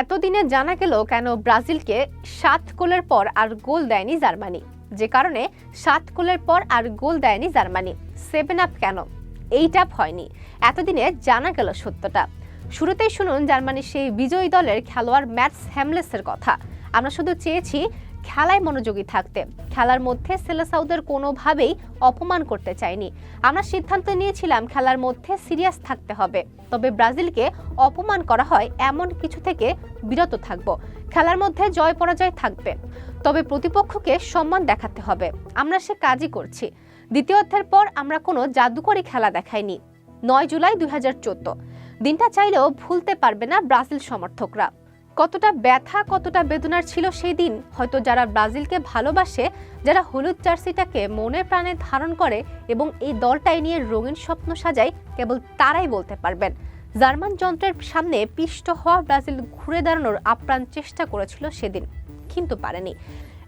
এতদিনে জানা গেল কেন ব্রাজিলকে সাত কোলের পর আর গোল দেয়নি জার্মানি। যে কারণে সাত কোলের পর আর গোল দেয়নি জার্মানি। সেভেন আপ কেন? এইট আপ হয়নি। এতদিনে জানা গেল সত্যটা। শুরুতেই শুনুন জার্মানির সেই বিজয়ী দলের খেলোয়াড় ম্যাটস হ্যামলেসের কথা। আমরা শুধু চেয়েছি খেলায় মনোযোগী থাকতে। খেলার মধ্যে সেলেসাউদের কোনোভাবেই অপমান করতে চাইনি আমরা সিদ্ধান্ত নিয়েছিলাম খেলার মধ্যে সিরিয়াস থাকতে হবে। তবে ব্রাজিলকে অপমান করা হয় এমন কিছু থেকে বিরত থাকব। খেলার মধ্যে জয় পরাজয় থাকবে। তবে প্রতিপক্ষকে সম্মান দেখাতে হবে। আমরা সে কাজই করছি। দ্বিতীয় অধ্যায়ের পর আমরা কোনো জাদুকরী খেলা দেখাইনি। নয় জুলাই দুই হাজার চোদ্দ। দিনটা চাইলেও ভুলতে পারবে না ব্রাজিল সমর্থকরা। কতটা ব্যথা, কতটা বেদনার ছিল সেই দিন, হয়তো যারা ব্রাজিলকে ভালোবাসে, যারা হলুদ জার্সিটাকে মনে প্রাণে ধারণ করে এবং এই দলটাই নিয়ে রঙিন স্বপ্ন সাজায়, কেবল তারাই বলতে পারবেন। জার্মান যন্ত্রের সামনে পিষ্ট হওয়া ব্রাজিল ঘুরে দাঁড়ানোর আপ্রাণ চেষ্টা করেছিল সেদিন, কিন্তু পারেনি।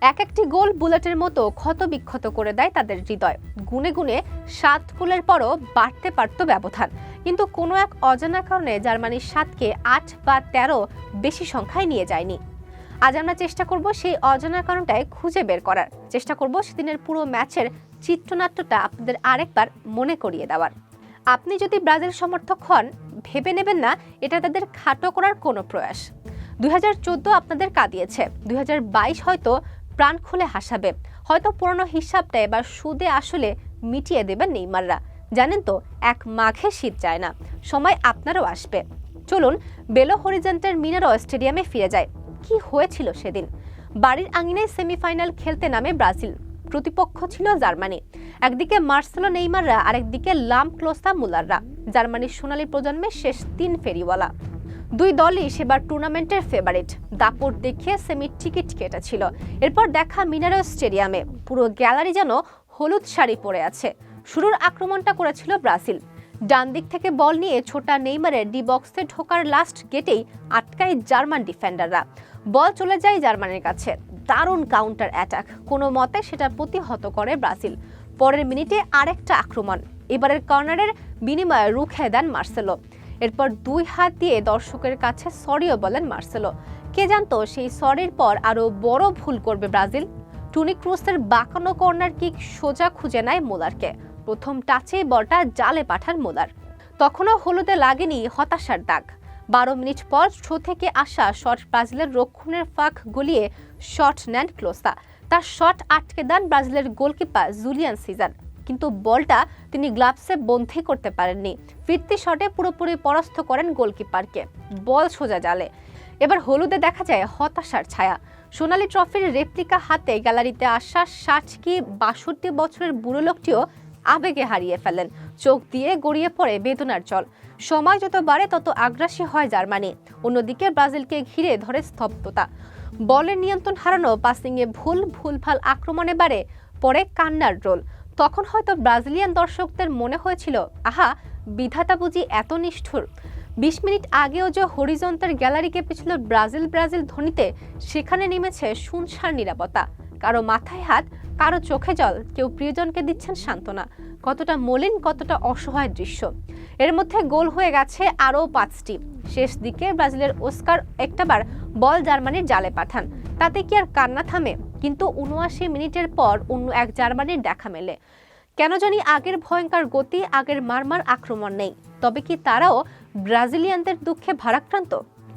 এক একটি গোল বুলেটের মতো ক্ষত বিক্ষত করে দেয় তাদের হৃদয়। গুনে গুনে সাত গোলের পরও বাড়তে পারত ব্যবধান। কিন্তু কোনো এক অজানা কারণে জার্মানির সাতকে আট বা তেরো বেশি সংখ্যায় নিয়ে যায়নি। আজ আমরা চেষ্টা করব সেই অজানা কারণটায় খুঁজে বের করার। চেষ্টা করব সেদিনের পুরো ম্যাচের চিত্রনাট্যটা আপনাদের আরেকবার মনে করিয়ে দেওয়ার। আপনি যদি ব্রাজিল সমর্থক হন, ভেবে নেবেন না, এটা তাদের খাটো করার কোনো প্রয়াস। দুই হাজার চোদ্দ আপনাদের কাঁদিয়েছে। দুই হাজার বাইশ হয়তো প্রাণ খুলে হাসাবে। হয়তো পুরনো হিসাবটা এবার সুদে আসলে মিটিয়ে দেবেন নেইমাররা। জানেন তো, এক মাঘে শীত যায় না। সময় আপনারও আসবে। চলুন, বেলো হরিজেন্টের মিনারো স্টেডিয়ামে ফিরে যায় কি হয়েছিল সেদিন? বাড়ির আঙিনায় সেমিফাইনাল খেলতে নামে ব্রাজিল। প্রতিপক্ষ ছিল জার্মানি। একদিকে মার্সেলো নেইমাররা, আরেকদিকে লাম ক্লোসা মুলাররা। জার্মানির সোনালী প্রজন্মের শেষ তিন ফেরিওয়ালা। দুই দলই সেবার টুর্নামেন্টের ফেভারিট দাপট দেখিয়ে সেমির টিকিট কেটেছিল। এরপর দেখা মিনারো স্টেডিয়ামে। পুরো গ্যালারি যেন হলুদ শাড়ি পরে আছে। শুরুর আক্রমণটা করেছিল ব্রাজিল। ডান দিক থেকে বল নিয়ে ছোটা নেইমারের ডি বক্সে ঢোকার লাস্ট গেটেই আটকায় জার্মান ডিফেন্ডাররা বল চলে যায় জার্মানির কাছে। দারুণ কাউন্টার অ্যাটাক কোনো মতে সেটা প্রতিহত করে ব্রাজিল। পরের মিনিটে আরেকটা আক্রমণ। এবারের কর্নারের বিনিময়ে রুখে দেন মার্সেলো। এরপর দুই হাত দিয়ে দর্শকের কাছে সরিও বলেন মার্সেলো। কে জানতো সেই সরির পর আরও বড় ভুল করবে ব্রাজিল? টুনি ক্রুসের বাঁকানো কর্নার কিক সোজা খুঁজে নেয় মোলারকে। প্রথম টাচে বলটা জালে পাঠান মোলার। তখনও হলুদে লাগেনি হতাশার দাগ। বারো মিনিট পর শো থেকে আসা শট ব্রাজিলের রক্ষণের ফাঁক গলিয়ে শট নেন ক্লোসা। তার শট আটকে দেন ব্রাজিলের গোলকিপার জুলিয়ান সিজার। কিন্তু বলটা তিনি গ্লাভসে বন্ধই করতে পারেননি। ফিরতি শটে পুরোপুরি পরাস্ত করেন গোলকিপারকে। বল সোজা জালে। এবার হলুদে দেখা যায় হতাশার ছায়া। সোনালি ট্রফির রেপ্লিকা হাতে গ্যালারিতে আসা ষাট কি বাষট্টি বছরের বুড়ো লোকটিও আবেগে হারিয়ে ফেলেন। চোখ দিয়ে গড়িয়ে পড়ে বেদনার জল। সময় যত বাড়ে, তত আগ্রাসী হয় জার্মানি। অন্যদিকে ব্রাজিলকে ঘিরে ধরে স্তব্ধতা। বলের নিয়ন্ত্রণ হারানো পাসিংয়ে ভুল, ভুলভাল আক্রমণে বাড়ে পরে কান্নার রোল। তখন হয়তো ব্রাজিলিয়ান দর্শকদের মনে হয়েছিল, আহা, বিধাতা বুঝি এত নিষ্ঠুর। বিশ মিনিট আগেও যে হরিজন্তের গ্যালারি কেঁপেছিল ব্রাজিল ব্রাজিল ধ্বনিতে, সেখানে নেমেছে শুনশার নিরাপত্তা। কারও মাথায় হাত, কারও চোখে জল, কেউ প্রিয়জনকে দিচ্ছেন সান্ত্বনা। কতটা মলিন, কতটা অসহায় দৃশ্য। এর মধ্যে গোল হয়ে গেছে আরও পাঁচটি। শেষ দিকে ব্রাজিলের ওস্কার একটাবার বল জার্মানির জালে পাঠান। তাতে কি আর কান্না থামে? কিন্তু উনআশি মিনিটের পর অন্য এক জার্মানির দেখা মেলে। কেন জানি আগের ভয়ঙ্কর গতি, আগের মারমার আক্রমণ নেই। তবে কি তারাও ব্রাজিলিয়ানদের দুঃখে ভারাক্রান্ত?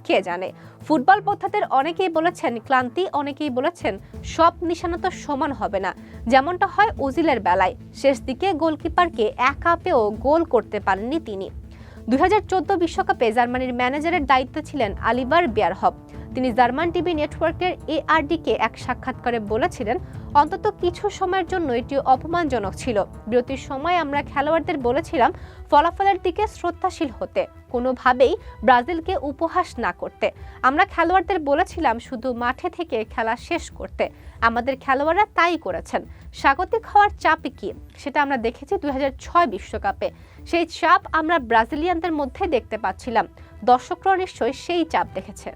কে জানে? ফুটবল পথাতের অনেকেই বলেছেন ক্লান্তি, অনেকেই বলেছেন সব নিশানা তো সমান হবে না। যেমনটা হয় ওজিলের বেলায়। শেষ দিকে গোলকিপারকে একা পেয়েও গোল করতে পারেননি তিনি। দুই বিশ্বকাপে জার্মানির ম্যানেজারের দায়িত্বে ছিলেন আলিবার বিয়ারহব তিনি জার্মান টিভি নেটওয়ার্কের এআরডিকে এক সাক্ষাৎকারে বলেছিলেন, অন্তত কিছু সময়ের জন্য এটি অপমানজনক ছিল। বিরতির সময় আমরা খেলোয়াড়দের বলেছিলাম, ফলাফলের দিকে শ্রদ্ধাশীল হতে, কোনোভাবেই ব্রাজিলকে উপহাস না করতে। আমরা খেলোয়াড়দের বলেছিলাম শুধু মাঠে থেকে খেলা শেষ করতে, আমাদের খেলোয়াড়রা তাই করেছেন। স্বাগতিক হওয়ার চাপই কি? সেটা আমরা দেখেছি দুই বিশ্বকাপে। সেই চাপ আমরা ব্রাজিলিয়ানদের মধ্যে দেখতে পাচ্ছিলাম। দর্শকরা নিশ্চয়ই সেই চাপ দেখেছে।